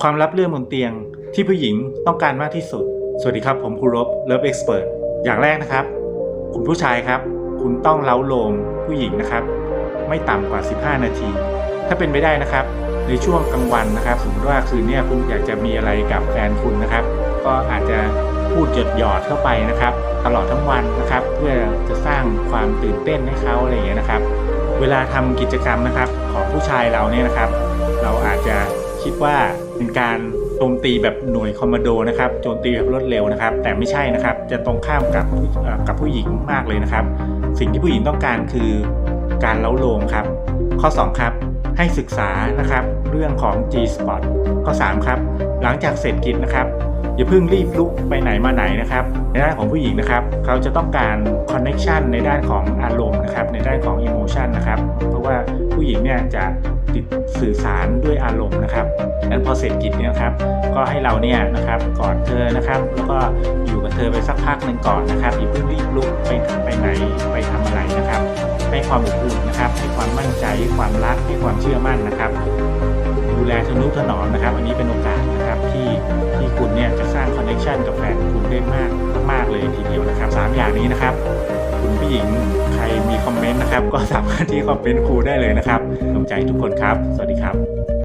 ความลับเรื่องบนเตียงที่ผู้หญิงต้องการมากที่สุด สวัสดีครับ ผมครูรบเลิฟเอ็กซ์เพรสอย่างแรกนะครับ คุณผู้ชายครับ คุณต้องเล้าโลมผู้หญิงนะครับ ไม่ต่ำกว่า 15 นาที ถ้าเป็นไปได้นะครับ ในช่วงกลางวันนะครับ สมมติว่าคืนเนี้ยคุณอยากจะมีอะไรกับแฟนคุณนะครับ ก็อาจจะพูดหยดหยอดเข้าไปนะครับ ตลอดทั้งวันนะครับ เพื่อจะสร้างความตื่นเต้นให้เขาอะไรอย่างเงี้ยนะครับ เวลาทำกิจกรรมนะครับของผู้ชายเราเนี่ยนะครับ เราอาจจะ คิดว่าเป็นการโจมตีแบบหน่วยคอมมานโดนะครับโจมตีแบบรวดเร็วนะครับ แต่ไม่ใช่นะครับจะตรงข้ามกับกับผู้หญิงมากเลยนะครับ สิ่งที่ผู้หญิงต้องการคือการเล้าโลมครับ ข้อ 2 ครับ ให้ศึกษานะครับ เรื่องของ G spot ข้อ 3 ครับ หลังจากเสร็จกิจนะครับอย่าเพิ่งรีบลุกไปไหนมาไหนนะครับ ในด้านของผู้หญิงนะครับ เขาจะต้องการ connection ในด้านของอารมณ์นะครับ ในด้านของ emotion นะครับ เพราะว่าผู้หญิงเนี่ยจะ ติดสื่อสารด้วยอารมณ์นะครับนั้นพอเสร็จกิจเนี่ยครับ ก็ให้เราเนี่ยนะครับกอดเธอนะครับ แล้วก็อยู่กับเธอไปสักพักหนึ่งก่อนนะครับอย่าเพิ่งรีบลุกไปไปไหนไปทำอะไรนะครับ ให้ความอบอุ่นนะครับให้ความมั่นใจให้ความรักให้ความเชื่อมั่นนะครับ ดูแลทนุถนอมนะครับ อันนี้เป็นโอกาสนะครับที่ที่คุณเนี่ยจะสร้างคอนเนคชันกับแฟนคุณได้มากมากเลยทีเดียวนะครับสามอย่างนี้นะครับ คุณผู้หญิงใคร มีคอมเมนต์นะครับ ก็สามารถที่คอมเมนต์ครูได้เลยนะครับขอบใจทุกคนครับ สวัสดีครับ